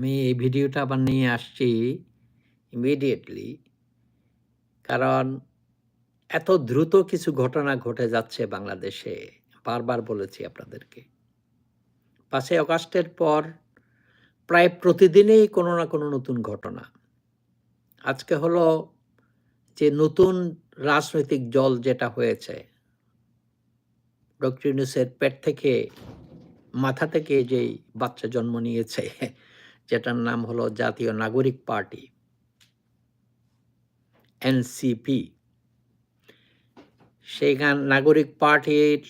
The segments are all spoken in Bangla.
আমি এই ভিডিওটা আবার নিয়ে আসছি ইমিডিয়েটলি কারণ এত দ্রুত কিছু ঘটনা ঘটে যাচ্ছে বাংলাদেশে, বারবার বলেছি আপনাদেরকে। পাঁচই অগাস্টের পর প্রায় প্রতিদিনই কোনো না কোনো নতুন ঘটনা। আজকে হলো যে নতুন রাজনৈতিক জল যেটা হয়েছে, ডক্টর ইউনুসের পেট থেকে, মাথা থেকে যেই বাচ্চা জন্ম নিয়েছে যেটার নাম হলো জাতীয় নাগরিক পার্টি, এনসিপি। সেই গান নাগরিক পার্টির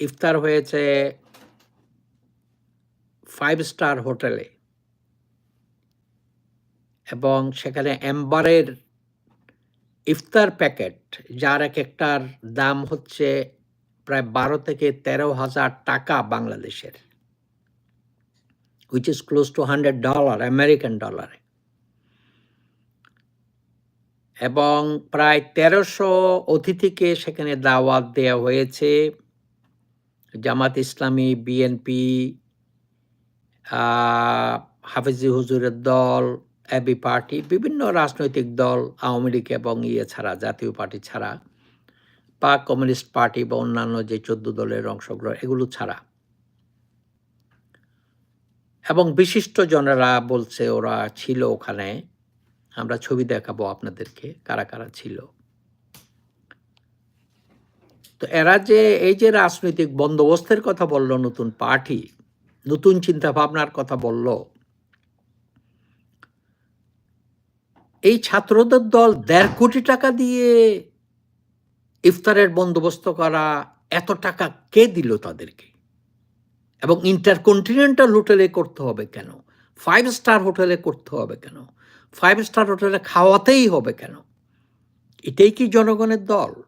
ইফতার হয়েছে ফাইভ স্টার হোটেলে এবং সেখানে এম্বারের ইফতার প্যাকেট, যার এক একটার দাম হচ্ছে প্রায় বারো থেকে তেরো হাজার টাকা বাংলাদেশের। Which is close to 100 dollar American dollar এবং প্রায় তেরোশো অতিথিকে সেখানে দাওয়াত দেওয়া হয়েছে। জামাত ইসলামী বিএনপি হাফিজি হুজুরের দল এবি পার্টি, বিভিন্ন রাজনৈতিক দল, আওয়ামী লীগ এবং ইয়ে ছাড়া, জাতীয় পার্টি ছাড়া পাক কমিউনিস্ট পার্টি বা অন্যান্য যে চোদ্দ দলের অংশগ্রহণ, এগুলো ছাড়া। এবং বিশিষ্ট জনেরা বলছে ওরা ছিল ওখানে। আমরা ছবি দেখাবো আপনাদেরকে কারা কারা ছিল। তো এরা যে এই যে রাজনৈতিক বন্দোবস্তের কথা বলল, নতুন পার্টি, নতুন চিন্তা ভাবনার কথা বলল, এই ছাত্রদের দল দেড় কোটি টাকা দিয়ে ইফতারের বন্দোবস্ত করা, এত টাকা কে দিল তাদেরকে? এবং ইন্টারকন্টিনেন্টাল হোটেলে করতে হবে কেন? ফাইভ স্টার হোটেলে করতে হবে কেন? ফাইভ স্টার হোটেলে খাওয়াতেই হবে কেন? এটাই কি জনগণের দল?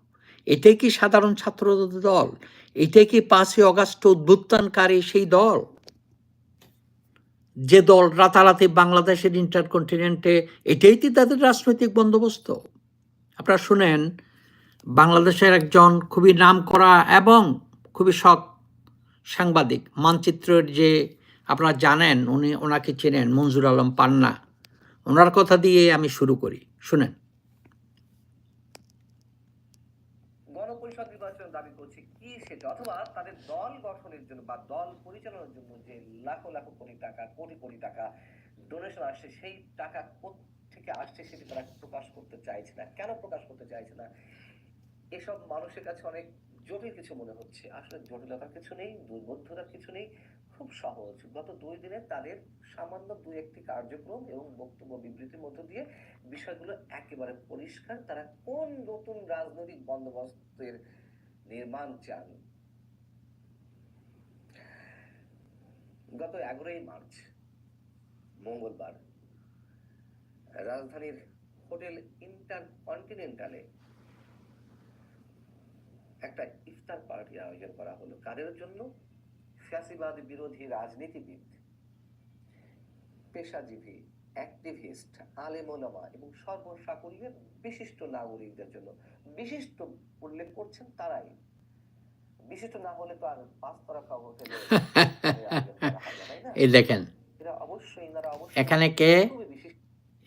এটাই কি সাধারণ ছাত্রদের দল? এটাই কি পাঁচই অগাস্ট উদ্বুত্থানকারী সেই দল? যে দল রাতারাতি বাংলাদেশের ইন্টারকন্টিনেন্টে এটাই কি তাদের রাজনৈতিক বন্দোবস্ত? আপনারা শুনেন, বাংলাদেশের একজন খুবই নাম করা এবং খুবই সৎ সাংবাদিক, মানচিত্রের যে আপনারা জানেন, উনি ওনাকে চেনেন মঞ্জুর আলম পান্না। ওনার কথা দিয়ে আমি শুরু করি। শুনেন। গণপরিষদ দাবি অথবা তাদের দল গঠনের জন্য বা দল পরিচালনার জন্য যে লাখো লাখো কোটি ডোনেশন আসছে, সেই টাকা থেকে আসছে সেটি তারা প্রকাশ করতে চাইছে না। কেন প্রকাশ করতে চাইছে না? এসব মানুষের কাছে অনেক জটিল কিছু মনে হচ্ছে। আসলে জটিলতার কিছু নেই, দুর্বোধ্যতার কিছু নেই, খুব সহজ। গত দুই দিনে তাদের সামান্য দুই একটি কার্যক্রম এবং বক্তব্য বিবৃতির মধ্য দিয়ে বিষয়গুলো একেবারে পরিষ্কার। তারা কোন নতুন রাজনৈতিক বন্দোবস্তের নির্মাণ চান? গত এগারোই মার্চ, মঙ্গলবার, রাজধানীর হোটেল ইন্টার কন্টিনেন্টালে একটা ইফতার পার্টি আয়োজন করা হলো। কাদের জন্য? ফ্যাসিবাদ বিরোধী রাজনীতিবিদ পেশাজীবী অ্যাক্টিভিস্ট আলেমোলামা এবং সর্বসাকুল্যের বিশিষ্ট নাগরিকদের জন্য। বিশিষ্ট উল্লেখ করছেন তারাই। বিশিষ্ট না হলে তো আর পাঁচ তারা হোটেলে এই দেখেন এরা অবশ্যই অবশ্যই এখানে কে?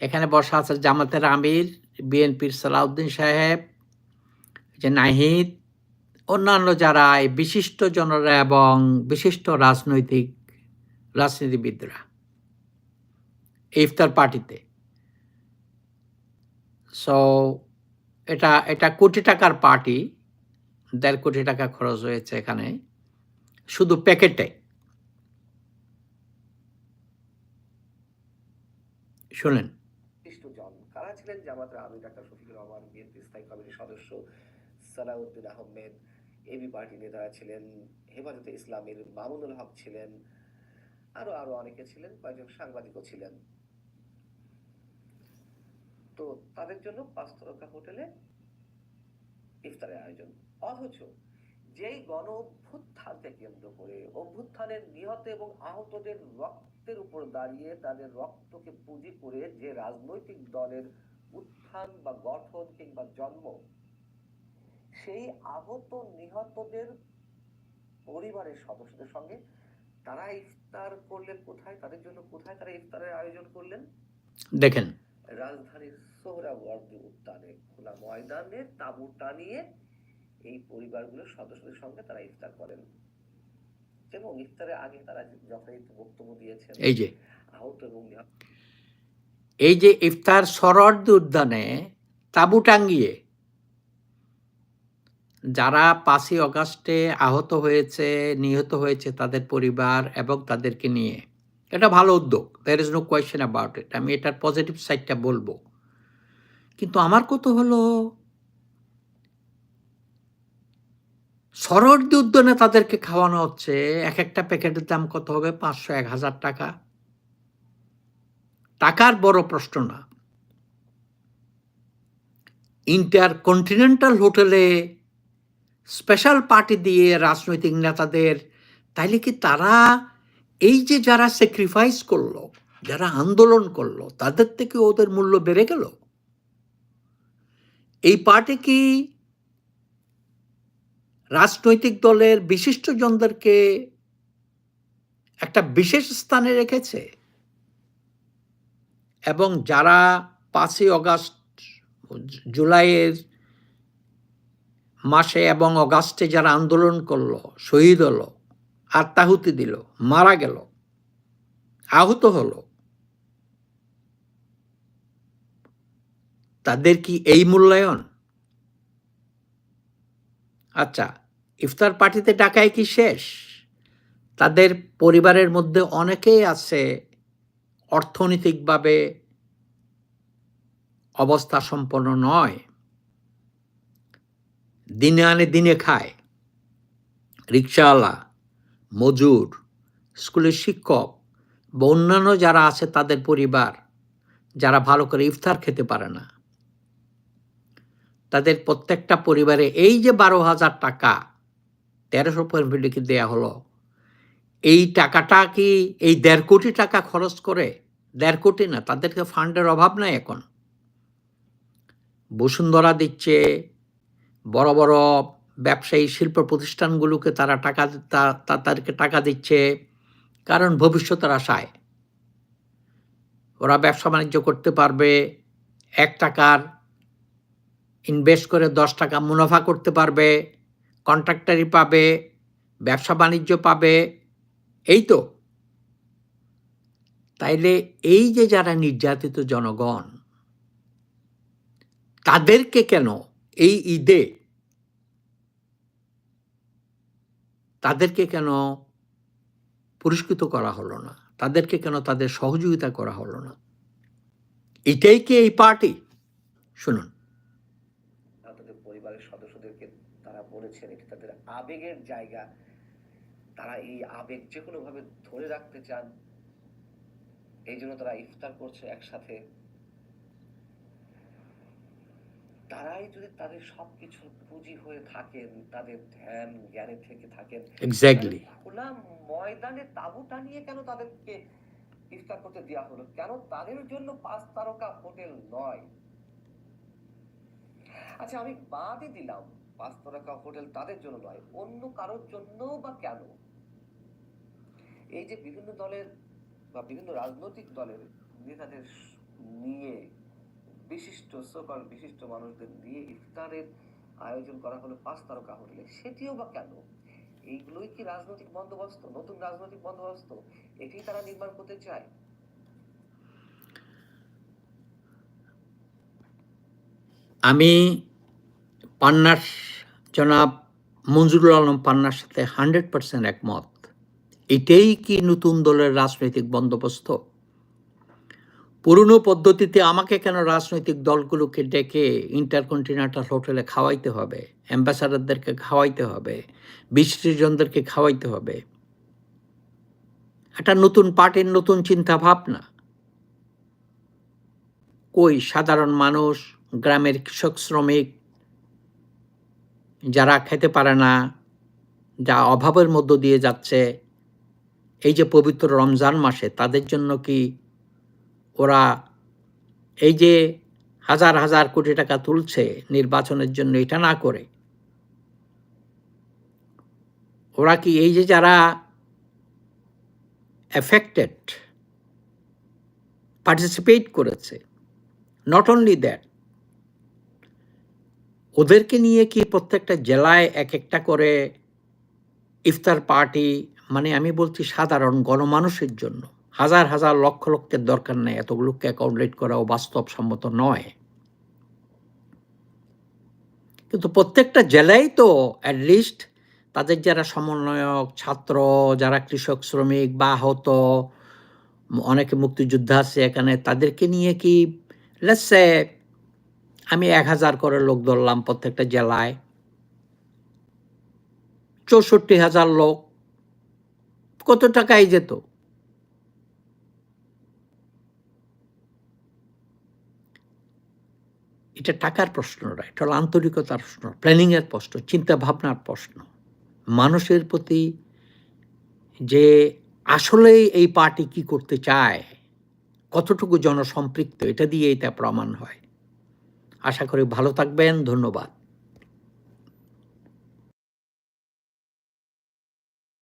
এখানে বসা আছে জামাতের আমির বিএনপির সালাউদ্দিন সাহেব যে নাহিদ অন্যান্য যারা বিশিষ্ট জনরা এবং বিশিষ্ট রাজনৈতিক রাজনীতিবিদরা ইফতার পার্টিতে। সো এটা এটা কোটি টাকার পার্টি, দেড় কোটি টাকা খরচ হয়েছে এখানে, শুধু প্যাকেটে। শুনেন। ডাক্তার রহমান বিএনপি স্থায়ী কমিটির সদস্য সালাউদ্দিন আহমেদ এবি পার্টি নেতারা ছিলেন, হেফাজতে ইসলামের মামুনুল হক ছিলেন, আরও আরও অনেকে ছিলেন, কয়েকজন সাংবাদিকও ছিলেন। তো তাদের জন্য পাঁচ হোটেলে ইফতারের আয়োজন। অথচ যেই গণ অভ্যুত্থানকে কেন্দ্র করে অভ্যুত্থানের নিহত এবং আহতদের রক্তের উপর দাঁড়িয়ে তাদের রক্তকে পুঁজি করে যে রাজনৈতিক দলের উত্থান বা গঠন কিংবা জন্ম সেই আহত নিহতদের পরিবারের সদস্যদের সঙ্গে তারা ইফতার করলেন কোথায়? তাদের জন্য কোথায় তারা ইফতারের আয়োজন করলেন? দেখেন। রাজধানীর সোহরাওয়ার্দী উদ্যানে খোলা ময়দানে তাঁবু টানিয়ে এই পরিবারগুলোর সদস্যদের সঙ্গে তারা ইফতার করেন। এবং ইফতারের আগে তারা যথাযথ বক্তব্য দিয়েছেন। এই যে। আহত এবং এই যে ইফতার সরদ উদ্যানে তাঁবু টাঙ্গিয়ে যারা পাঁচই অগাস্টে আহত হয়েছে, নিহত হয়েছে তাদের পরিবার এবং তাদেরকে নিয়ে। এটা ভালো উদ্যোগ। There is no question about it আমি এটার পজিটিভ সাইডটা বলব। কিন্তু আমার কত হলো সরদি উদ্যানে তাদেরকে খাওয়ানো হচ্ছে এক একটা প্যাকেটের দাম কত হবে? পাঁচশো, এক হাজার টাকা। টাকার বড় প্রশ্ন না। ইন্টার কন্টিনেন্টাল হোটেলে স্পেশাল পার্টি দিয়ে রাজনৈতিক নেতাদের, তাইলে কি তারা এই যে যারা স্যাক্রিফাইস করল, যারা আন্দোলন করল, তাদের থেকে ওদের মূল্য বেড়ে গেল? এই পার্টি কি রাজনৈতিক দলের বিশিষ্ট জনদেরকে একটা বিশেষ স্থানে রেখেছে? এবং যারা পাঁচই অগাস্ট, জুলাইয়ের মাসে এবং অগাস্টে যারা আন্দোলন করল, শহীদ হলো আত্মাহুতি দিল, মারা গেল, আহত হলো। তাদের কি এই মূল্যায়ন? আচ্ছা ইফতার পার্টিতে ডাকায় কি শেষ? তাদের পরিবারের মধ্যে অনেকেই আছে অর্থনৈতিকভাবে অবস্থা সম্পন্ন নয়। দিনে আনে, দিনে খায়। রিক্সাওয়ালা, মজুর, স্কুলের শিক্ষক বা অন্যান্য যারা আছে তাদের পরিবার, যারা ভালো করে ইফতার খেতে পারে না, তাদের প্রত্যেকটা পরিবারে এই যে বারো হাজার টাকা, তেরোশো পরিবারকে দেয়া হলো? এই টাকাটা কি, এই দেড় কোটি টাকা খরচ করে, দেড় কোটি না, তাদেরকে ফান্ডের অভাব নাই এখন। বসুন্ধরা দিচ্ছে বড় বড় ব্যবসায়ী শিল্প প্রতিষ্ঠানগুলোকে তারা টাকা তাদেরকে টাকা দিচ্ছে কারণ ভবিষ্যতের আশায়। ওরা ব্যবসা বাণিজ্য করতে পারবে, এক টাকার ইনভেস্ট করে দশ টাকা মুনাফা করতে পারবে কন্ট্রাক্টারি পাবে, ব্যবসা বাণিজ্য পাবে, এই তো। তাইলে এই যে যারা নির্যাতিত জনগণ, তাদেরকে কেন এই ঈদে তাদেরকে কেন পুরস্কৃত করা হলো না? তাদেরকে কেন তাদের সহযোগিতা করা হলো না? এটাই কি এই পার্টি? শুনুন। তাদের পরিবারের সদস্যদেরকে তারা বলেছেন, এটি তাদের আবেগের জায়গা। তারা এই আবেগ যে কোনো ভাবে ধরে রাখতে চান। এই জন্য তারা ইফতার করছে একসাথে। তারাই যদি তাদের সবকিছুর পুঁজি হয়ে থাকেন তাদের ধ্যান জ্ঞানে থেকে থাকেন এক্স্যাক্টলি খোলা ময়দানে তাঁবু টানিয়ে কেন তাদেরকে ইফতার করতে দেওয়া হলো? কেন তাদের জন্য পাঁচ তারকা হোটেল নয়? আচ্ছা আমি বাদই দিলাম পাঁচ তারকা হোটেল তাদের জন্য নয় অন্য কারোর জন্য বা কেন? এই যে বিভিন্ন দলের বা বিভিন্ন রাজনৈতিক দলের নেতাদের নিয়ে বিশিষ্ট সকল বিশিষ্ট মানুষদের নিয়ে ইফতারের আয়োজন করা হলো পাঁচ তারকা হোটেলে। সেটিও বা কেন? এইগুলোই কি রাজনৈতিক বন্দোবস্ত? নতুন রাজনৈতিক বন্দোবস্ত? এটি তারা নির্মাণ করতে চায়? আমি পান্নার, জনাব মঞ্জুরুল আলম পান্নার সাথে হান্ড্রেড পার্সেন্ট একমত। এটাই কি নতুন দলের রাজনৈতিক বন্দোবস্ত? পুরনো পদ্ধতিতে আমাকে কেন রাজনৈতিক দলগুলোকে ডেকে ইন্টারকন্টিনেন্টাল হোটেলে খাওয়াইতে হবে? অ্যাম্বাসাডারদেরকে খাওয়াইতে হবে? বিশিষ্টজনদেরকে খাওয়াইতে হবে? একটা নতুন পার্টির নতুন চিন্তা ভাবনা কই সাধারণ মানুষ, গ্রামের কৃষক শ্রমিক, যারা খেতে পারে না, যা অভাবের মধ্য দিয়ে যাচ্ছে, এই যে পবিত্র রমজান মাসে তাদের জন্য কি ওরা এই যে হাজার হাজার কোটি টাকা তুলছে নির্বাচনের জন্য, এটা না করে। ওরা কি এই যে যারা এফেক্টেড পার্টিসিপেট করেছে নট অনলি দ্যাট ওদেরকে নিয়ে কি প্রত্যেকটা জেলায় এক একটা করে ইফতার পার্টি মানে আমি বলছি সাধারণ গণমানুষের জন্য হাজার হাজার লক্ষ লক্ষের দরকার নেই, এতগুলোকে অ্যাকোমোডেট করাও বাস্তবসম্মত নয়। কিন্তু প্রত্যেকটা জেলায় তো অ্যাটলিস্ট তাদের যারা সমন্বয়ক, ছাত্র, যারা কৃষক, শ্রমিক, বা আহত, অনেকে মুক্তিযোদ্ধা আছে এখানে, তাদেরকে নিয়ে কি লেটসে আমি এক হাজার করে লোক ধরলাম প্রত্যেকটা জেলায়, চৌষট্টি হাজার লোক, কত টাকাই যেত? এটা টাকার প্রশ্ন নয় এটা হলো আন্তরিকতার প্রশ্ন, প্ল্যানিংয়ের প্রশ্ন, চিন্তাভাবনার প্রশ্ন। মানুষের প্রতি যে আসলে এই পার্টি কি করতে চায়, কতটুকু জনসম্পৃক্ত, এটা দিয়ে এটা প্রমাণ হয়। আশা করি ভালো থাকবেন, ধন্যবাদ।